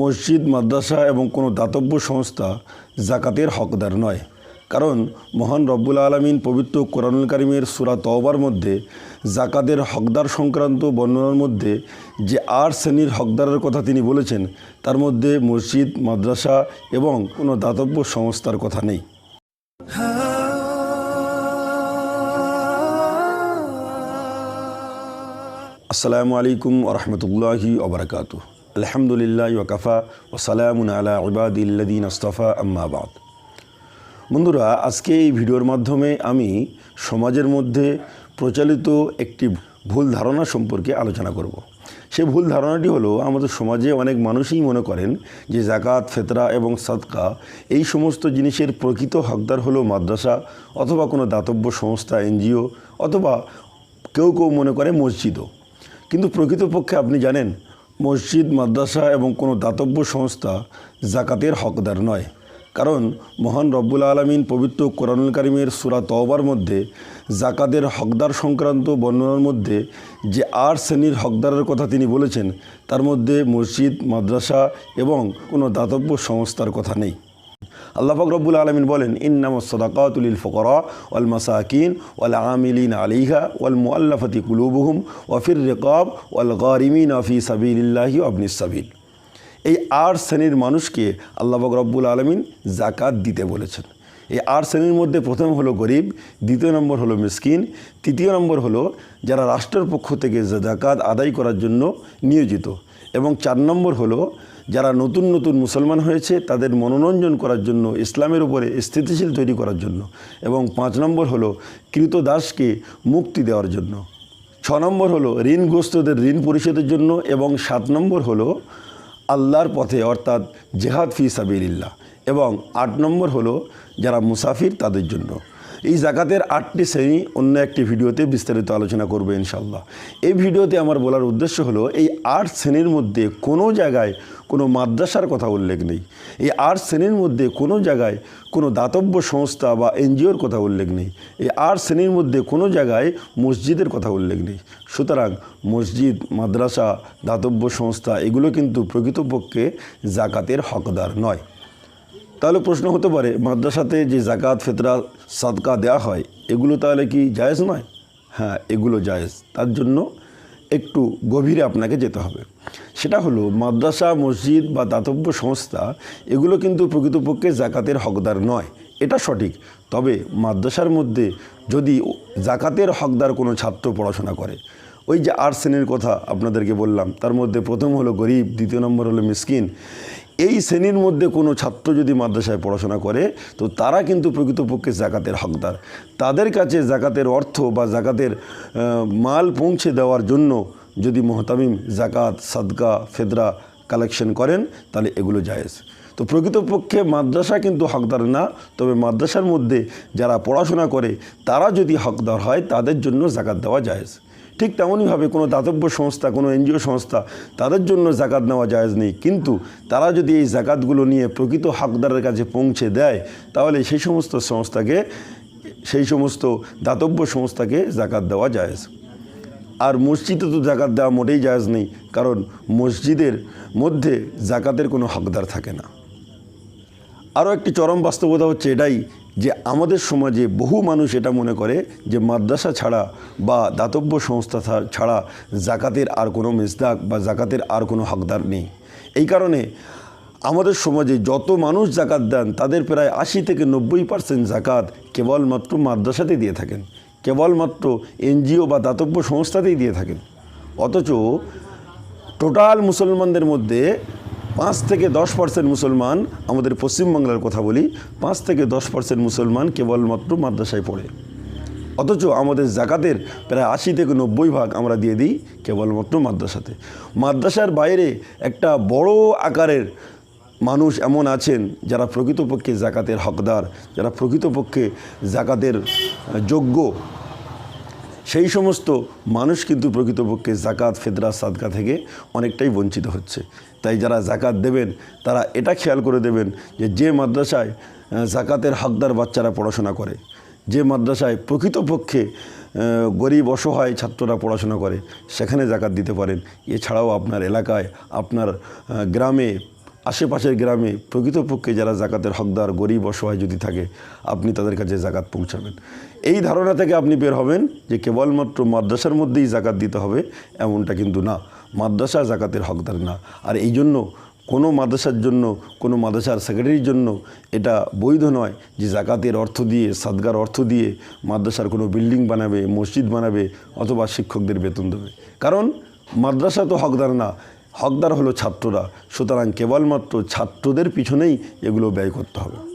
মসজিদ, মাদ্রাসা এবং কোনো দাতব্য সংস্থা জাকাতের হকদার নয়। কারণ মহান রব্বুল আলমিন পবিত্র কোরআনুল কারিমের সুরা তওবার মধ্যে জাকাতের হকদার সংক্রান্ত বর্ণনার মধ্যে যে আট শ্রেণির হকদারের কথা তিনি বলেছেন, তার মধ্যে মসজিদ, মাদ্রাসা এবং কোনো দাতব্য সংস্থার কথা নেই। আসসালামু আলাইকুম ওরহমতুল্লাহি ওবরাকাত আলহামদুলিল্লাহ ওয়াকাফা ওসালামুন আলা ইবাদিল্লাদিন আস্তফা আম্মাবাদ বন্ধুরা, আজকে এই ভিডিওর মাধ্যমে আমি সমাজের মধ্যে প্রচলিত একটি ভুল ধারণা সম্পর্কে আলোচনা করব। সে ভুল ধারণাটি হলো, আমাদের সমাজে অনেক মানুষই মনে করেন যে জাকাত ফেতরা এবং সাদকা এই সমস্ত জিনিসের প্রকৃত হকদার হলো মাদ্রাসা অথবা কোনো দাতব্য সংস্থা, এনজিও অথবা কেউ কেউ মনে করে মসজিদও কিন্তু প্রকৃতপক্ষে আপনি জানেন মসজিদ, মাদ্রাসা এবং কোনো দাতব্য সংস্থা জাকাতের হকদার নয়। কারণ মহান রব্বুল আলমিন পবিত্র কোরআনুল কারিমের সুরা তওবার মধ্যে জাকাতের হকদার সংক্রান্ত বর্ণনার মধ্যে যে আর শ্রেণির হকদারের কথা তিনি বলেছেন, তার মধ্যে মসজিদ, মাদ্রাসা এবং কোনো দাতব্য সংস্থার কথা নেই। আল্লাহাক রব্বুল আলমিন বলেন ইন্নাম সদাকাতুলিল ফকরা ওয়াল মাসাকিন ওয়াল আমিলিন আলিহা ওয়াল মুআল্লাফাতি কুলুবুহুম ওয়াফির রেকাব ওয়াল গারিমিন আফি সাবিল্লাহি আবনিস সাবিল। এই আট শ্রেণির মানুষকে আল্লাহাক রব্বুল আলমিন জাকাত দিতে বলেছেন। এই আট শ্রেণির মধ্যে প্রথম হলো গরিব, দ্বিতীয় নম্বর হলো মিসকিন, তৃতীয় নম্বর হলো যারা রাষ্ট্রের পক্ষ থেকে জাকাত আদায় করার জন্য নিয়োজিত এবং চার নম্বর হলো যারা নতুন নতুন মুসলমান হয়েছে, তাদের মনোরঞ্জন করার জন্য, ইসলামের উপরে স্থিতিশীল তৈরি করার জন্য এবং পাঁচ নম্বর হলো কৃত দাসকে মুক্তি দেওয়ার জন্য। ছ নম্বর হলো ঋণগ্রস্তদের ঋণ পরিশোধের জন্য এবং সাত নম্বর হলো আল্লাহর পথে, অর্থাৎ জেহাদ ফি সাবিল্লাহ এবং আট নম্বর হলো যারা মুসাফির তাদের জন্য। এই জাকাতের আটটি শ্রেণি অন্য একটি ভিডিওতে বিস্তারিত আলোচনা করবে ইনশাল্লাহ এই ভিডিওতে আমার বলার উদ্দেশ্য হলো, এই আট শ্রেণির মধ্যে কোনো জায়গায় কোনো মাদ্রাসার কথা উল্লেখ নেই। এই আট শ্রেণির মধ্যে কোনো জায়গায় কোনো দাতব্য সংস্থা বা এনজিওর কথা উল্লেখ নেই। এই আট শ্রেণির মধ্যে কোনো জায়গায় মসজিদের কথা উল্লেখ নেই। সুতরাং মসজিদ, মাদ্রাসা, দাতব্য সংস্থা এগুলো কিন্তু প্রকৃতপক্ষে জাকাতের হকদার নয়। তাহলে প্রশ্ন হতে পারে, মাদ্রাসাতে যে জাকাত ফেতরা সাদকা দেওয়া হয়, এগুলো তাহলে কি জায়েজ নয়? হ্যাঁ এগুলো জায়েজ। তার জন্য একটু গভীরে আপনাকে যেতে হবে। সেটা হলো, মাদ্রাসা, মসজিদ বা দাতব্য সংস্থা, এগুলো কিন্তু প্রকৃতপক্ষে জাকাতের হকদার নয়। এটা সঠিক। তবে মাদ্রাসার মধ্যে যদি জাকাতের হকদার কোনো ছাত্র পড়াশোনা করে, ওই যে আট শ্রেণির কথা আপনাদেরকে বললাম, তার মধ্যে প্রথম হলো গরিব, দ্বিতীয় নম্বর হলো মিসকিন। এই শ্রেণির মধ্যে কোনো ছাত্র যদি মাদ্রাসায় পড়াশোনা করে, তো তারা কিন্তু প্রকৃতপক্ষে জাকাতের হকদার। তাদের কাছে জাকাতের অর্থ বা জাকাতের মাল পৌঁছে দেওয়ার জন্য যদি মোহতামিম জাকাত, সাদকা, ফেদরা কালেকশন করেন, তাহলে এগুলো জায়েজ। তো প্রকৃতপক্ষে মাদ্রাসা কিন্তু হকদার না, তবে মাদ্রাসার মধ্যে যারা পড়াশোনা করে, তারা যদি হকদার হয়, তাদের জন্য জাকাত দেওয়া জায়েজ। ঠিক তেমনইভাবে কোনো দাতব্য সংস্থা, কোনো এনজিও সংস্থা তাদের জন্য জাকাত নেওয়া জায়েজ নেই। কিন্তু তারা যদি এই জাকাতগুলো নিয়ে প্রকৃত হকদারের কাছে পৌঁছে দেয়, তাহলে সেই সমস্ত সংস্থাকে, সেই সমস্ত দাতব্য সংস্থাকে জাকাত দেওয়া জায়েজ। আর মসজিদে তো জাকাত দেওয়া মোটেই জায়েজ নেই, কারণ মসজিদের মধ্যে জাকাতের কোনো হকদার থাকে না। আরও একটি চরম বাস্তবতা হচ্ছে এটাই যে আমাদের সমাজে বহু মানুষ এটা মনে করে যে মাদ্রাসা ছাড়া বা দাতব্য সংস্থা ছাড়া জাকাতের আর কোনো মেজদাক বা জাকাতের আর কোনো হকদার নেই। এই কারণে আমাদের সমাজে যত মানুষ জাকাত দেন, তাদের প্রায় আশি থেকে নব্বই পার্সেন্ট জাকাত কেবলমাত্র মাদ্রাসাতেই দিয়ে থাকেন। কেবলমাত্র এনজিও বা দাতব্য সংস্থাতেই দিয়ে থাকেন। অথচ টোটাল মুসলমানদের মধ্যে পাঁচ থেকে দশ পার্সেন্ট মুসলমান আমাদের পশ্চিমবাংলার কথা বলি, পাঁচ থেকে দশ পার্সেন্ট মুসলমান কেবলমাত্র মাদ্রাসায় পড়ে। অথচ আমাদের জাকাতের প্রায় আশি থেকে নব্বই ভাগ আমরা দিয়ে দিই কেবলমাত্র মাদ্রাসাতে। মাদ্রাসার বাইরে একটা বড় আকারের মানুষ এমন আছেন যারা প্রকৃতপক্ষে জাকাতের হকদার, যারা প্রকৃতপক্ষে জাকাতের যোগ্য। সেই সমস্ত মানুষ কিন্তু প্রকৃতপক্ষে জাকাত ফেদরা সাদকা থেকে অনেকটাই বঞ্চিত হচ্ছে। তাই যারা জাকাত দেবেন, তারা এটা খেয়াল করে দেবেন যে যে মাদ্রাসায় জাকাতের হকদার বাচ্চারা পড়াশোনা করে, যে মাদ্রাসায় প্রকৃতপক্ষে গরিব অসহায় ছাত্ররা পড়াশোনা করে, সেখানে জাকাত দিতে পারেন। এছাড়াও আপনার এলাকায়, আপনার গ্রামে আশেপাশের গ্রামে প্রকৃতপক্ষে যারা জাকাতের হকদার, গরিব, অসহায় যদি থাকে, আপনি তাদের কাছে জাকাত পৌঁছাবেন। এই ধারণা থেকে আপনি বের হবেন যে কেবলমাত্র মাদ্রাসার মধ্যেই জাকাত দিতে হবে, এমনটা কিন্তু না। মাদ্রাসা জাকাতের হকদার না। আর এই জন্য কোনো মাদ্রাসার জন্য, কোনো মাদ্রাসার সেক্রেটারির জন্য এটা বৈধ নয় যে জাকাতের অর্থ দিয়ে, সাদগার অর্থ দিয়ে মাদ্রাসার কোনো বিল্ডিং বানাবে, মসজিদ বানাবে অথবা শিক্ষকদের বেতন দেবে। কারণ মাদ্রাসা তো হকদার না। হকদার হলো ছাত্ররা সুতরাং কেবলমাত্র ছাত্রদের পিছনেই এগুলো ব্যয় করতে হবে।